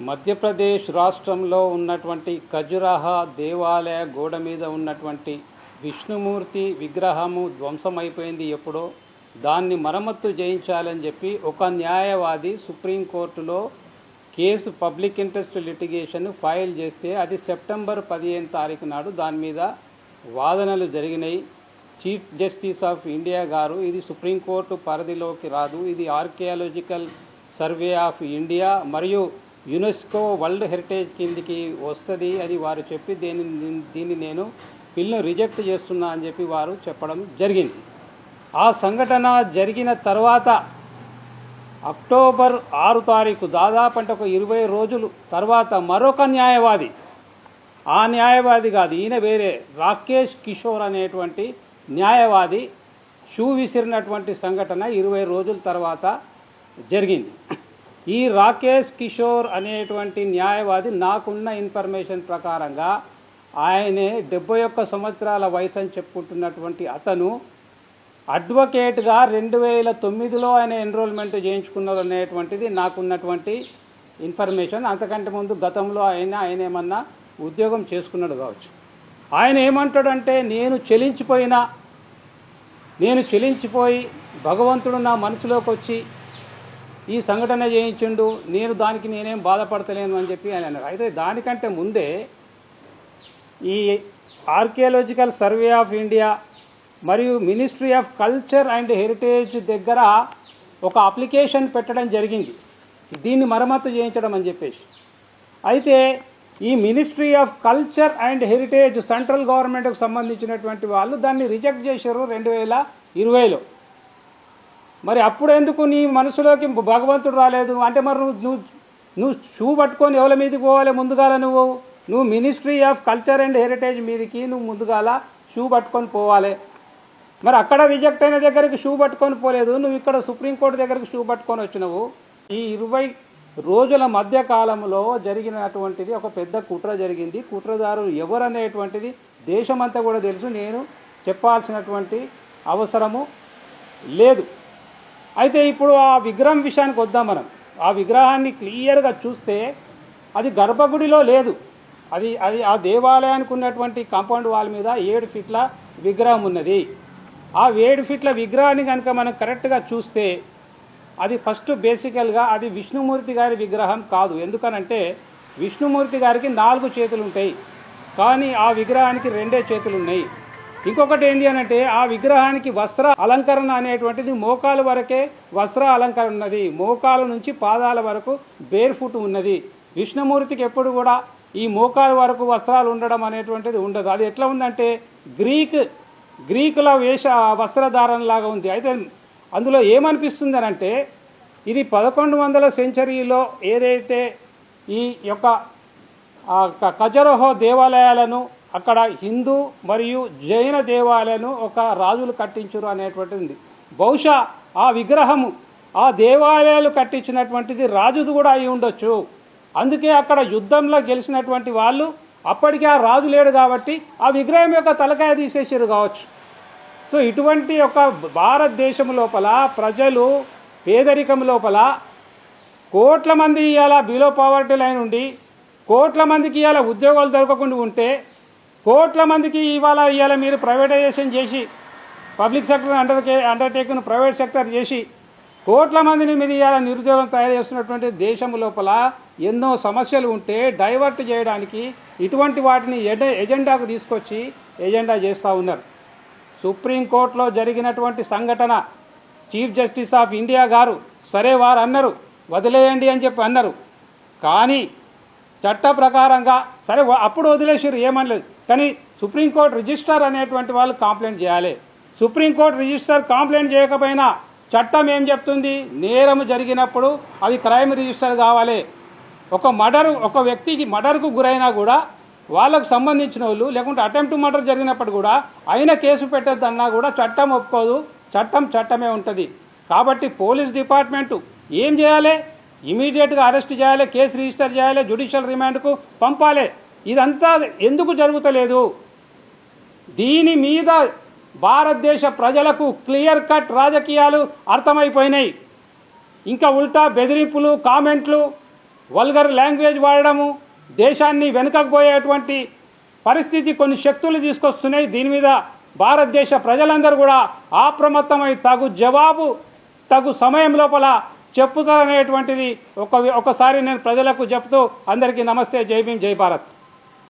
మధ్యప్రదేశ్ రాష్ట్రంలో ఉన్నటువంటి ఖజురాహా దేవాలయ గోడ మీద ఉన్నటువంటి విష్ణుమూర్తి విగ్రహము ధ్వంసమైపోయింది ఎప్పుడో. దాన్ని మరమ్మత్తు చేయించాలని చెప్పి ఒక న్యాయవాది సుప్రీంకోర్టులో case public interest litigation file చేస్తే అది సెప్టెంబర్ పదిహేను తారీఖు నాడు దాని మీద వాదనలు జరిగినాయి. చీఫ్ జస్టిస్ ఆఫ్ ఇండియా గారు ఇది సుప్రీంకోర్టు పరిధిలోకి రాదు ఇది ఆర్కియాలజికల్ సర్వే ఆఫ్ ఇండియా మరియు యునెస్కో వరల్డ్ హెరిటేజ్ కిందికి వస్తుంది అని వారు చెప్పి దీని దీన్ని నేను బిల్లును రిజెక్ట్ చేస్తున్నా అని చెప్పి వారు చెప్పడం జరిగింది. ఆ సంఘటన జరిగిన తర్వాత అక్టోబర్ ఆరు తారీఖు దాదాపు అంటే ఒక ఇరవై రోజులు తర్వాత మరొక న్యాయవాది ఆ న్యాయవాది కాదు ఈయన వేరే రాకేష్ కిషోర్ అనేటువంటి న్యాయవాది షూ విసిరినటువంటి సంఘటన ఇరవై రోజుల తర్వాత జరిగింది. ఈ రాకేష్ కిషోర్ అనేటువంటి న్యాయవాది నాకున్న ఇన్ఫర్మేషన్ ప్రకారంగా ఆయనే డెబ్బై ఒక్క సంవత్సరాల వయసు అని చెప్పుకుంటున్నటువంటి అతను అడ్వకేట్గా రెండు వేల తొమ్మిదిలో ఆయన ఎన్రోల్మెంట్ చేయించుకున్నారు అనేటువంటిది నాకున్నటువంటి ఇన్ఫర్మేషన్. అంతకంటే ముందు గతంలో ఆయన ఆయన ఏమన్నా ఉద్యోగం చేసుకున్నాడు కావచ్చు. ఆయన ఏమంటాడంటే నేను చెలించిపోయినా నేను చెలించిపోయి భగవంతుడు నా మనసులోకి వచ్చి ఈ సంఘటన చేయించిండు నేను దానికి నేనేం బాధపడతలేను అని చెప్పి ఆయన అన్నారు. అయితే దానికంటే ముందే ఈ ఆర్కియాలజికల్ సర్వే ఆఫ్ ఇండియా మరియు ministry of culture and heritage దగ్గర ఒక అప్లికేషన్ పెట్టడం జరిగింది. దీన్ని మరమ్మతు చేయించడం అని చెప్పేసి. అయితే ఈ ministry of culture and heritage central గవర్నమెంట్కు సంబంధించినటువంటి వాళ్ళు దాన్ని రిజెక్ట్ చేశారు రెండు వేల ఇరవైలో. మరి అప్పుడు ఎందుకు నీ మనసులోకి భగవంతుడు రాలేదు? అంటే మరి నువ్వు నువ్వు నువ్వు షూ పట్టుకొని ఎవరి మీదకి పోవాలి ముందుగాల నువ్వు? నువ్వు ministry of culture and heritage మీదకి నువ్వు ముందుగాల షూ పట్టుకొని పోవాలి. మరి అక్కడ రిజెక్ట్ అయిన దగ్గరికి షూ పట్టుకొని పోలేదు. నువ్వు ఇక్కడ సుప్రీంకోర్టు దగ్గరికి షూ పట్టుకొని వచ్చినావు. ఈ ఇరవై రోజుల మధ్య కాలంలో జరిగినటువంటిది ఒక పెద్ద కుట్ర జరిగింది. కుట్రదారులు ఎవరనేటువంటిది దేశమంతా కూడా తెలుసు. నేను చెప్పాల్సినటువంటి అవసరము లేదు. అయితే ఇప్పుడు ఆ విగ్రహం విషయానికి వద్దాం మనం. ఆ విగ్రహాన్ని క్లియర్గా చూస్తే అది గర్భగుడిలో లేదు. అది అది ఆ దేవాలయానికి ఉన్నటువంటి కాంపౌండ్ వాల్ మీద ఏడు ఫీట్ల విగ్రహం ఉన్నది. ఆ ఏడు ఫీట్ల విగ్రహాన్ని కనుక మనం కరెక్ట్గా చూస్తే అది ఫస్ట్ బేసికల్గా అది విష్ణుమూర్తి గారి విగ్రహం కాదు. ఎందుకనంటే విష్ణుమూర్తి గారికి నాలుగు చేతులు ఉంటాయి కానీ ఆ విగ్రహానికి రెండే చేతులు ఉన్నాయి ఇంకొకటి ఏంటి అనంటే ఆ విగ్రహానికి వస్త్ర అలంకరణ అనేటువంటిది మోకాలు వరకే వస్త్ర అలంకరణ ఉన్నది. మోకాల నుంచి పాదాల వరకు బేర్ ఫుట్ ఉన్నది. విష్ణుమూర్తికి ఎప్పుడు కూడా ఈ మోకాల వరకు వస్త్రాలు ఉండడం అనేటువంటిది ఉండదు. అది ఎట్లా ఉందంటే గ్రీక్ గ్రీకుల వేష వస్త్రధారణ లాగా ఉంది. అయితే అందులో ఏమనిపిస్తుంది అంటే ఇది పదకొండు వందల సెంచరీలో ఏదైతే ఈ యొక్క కజరహో దేవాలయాలను అక్కడ హిందూ మరియు జైన దేవాలయాలను ఒక రాజులు కట్టించరు అనేటువంటిది. ఉంది బహుశా ఆ విగ్రహము ఆ దేవాలయాలు కట్టించినటువంటిది రాజుది కూడా అయి ఉండొచ్చు. అందుకే అక్కడ యుద్ధంలో గెలిచినటువంటి వాళ్ళు అప్పటికే ఆ రాజు లేడు కాబట్టి ఆ విగ్రహం యొక్క తలకాయ తీసేసారు కావచ్చు. సో ఇటువంటి ఒక భారతదేశం లోపల ప్రజలు పేదరికం లోపల కోట్ల మంది ఇవాళ బిలో పావర్టీ లైన్ ఉండి కోట్ల మందికి ఇవాళ ఉద్యోగాలు దొరకకుండా ఉంటే కోట్ల మందికి ఇవాళ ఇవాళ మీరు ప్రైవేటైజేషన్ చేసి పబ్లిక్ సెక్టర్ అండర్కే అండర్టేకింగ్ ప్రైవేట్ సెక్టర్ చేసి కోట్ల మందిని మీరు ఇవాళ నిరుద్యోగం తయారు చేస్తున్నటువంటి దేశం లోపల ఎన్నో సమస్యలు ఉంటే డైవర్ట్ చేయడానికి ఇటువంటి వాటిని ఎడ- ఎజెండాకు తీసుకొచ్చి ఎజెండా చేస్తూ ఉన్నారు. సుప్రీంకోర్టులో జరిగినటువంటి సంఘటన చీఫ్ జస్టిస్ ఆఫ్ ఇండియా గారు సరే వారు అన్నారు వదిలేయండి అని చెప్పి అన్నారు. కానీ చట్ట ప్రకారంగా సరే అప్పుడు వదిలేసారు ఏమనలేదు. కానీ సుప్రీంకోర్టు రిజిస్టర్ అనేటువంటి వాళ్ళు కంప్లైంట్ చేయాలి. సుప్రీంకోర్టు రిజిస్టర్ కంప్లైంట్ చేయకపోయినా చట్టం ఏం చెప్తుంది? నేరం జరిగినప్పుడు అది క్రైమ్ రిజిస్టర్ కావాలి. ఒక మర్డర్ ఒక వ్యక్తికి మర్డర్కు గురైనా కూడా వాళ్ళకు సంబంధించిన వాళ్ళు లేకుంటే అటెంప్ట్ మర్డర్ జరిగినప్పుడు కూడా ఆయన కేసు పెట్టద్దన్నా కూడా చట్టం ఒప్పుకోదు. చట్టం చట్టమే ఉంటుంది. కాబట్టి పోలీస్ డిపార్ట్మెంటు ఏం చేయాలి? ఇమీడియట్గా అరెస్ట్ చేయాలి కేసు రిజిస్టర్ చేయాలి జ్యుడిషియల్ రిమాండ్కు పంపాలి. ఇదంతా ఎందుకు జరుగుతలేదు? దీని మీద భారతదేశ ప్రజలకు క్లియర్ కట్ రాజకీయాలు అర్థమైపోయినాయి. ఇంకా ఉల్టా బెదిరింపులు కామెంట్లు వల్గర్ లాంగ్వేజ్ వాడడము దేశాన్ని వెనుకకపోయేటువంటి పరిస్థితి కొన్ని శక్తులు తీసుకొస్తున్నాయి. దీని మీద భారతదేశ ప్రజలందరూ కూడా అప్రమత్తమై తగు జవాబు తగు సమయం లోపల చెప్పుతారనేటువంటిది ఒక ఒకసారి నేను ప్రజలకు చెప్తూ అందరికీ నమస్తే జై భీం జై భారత్.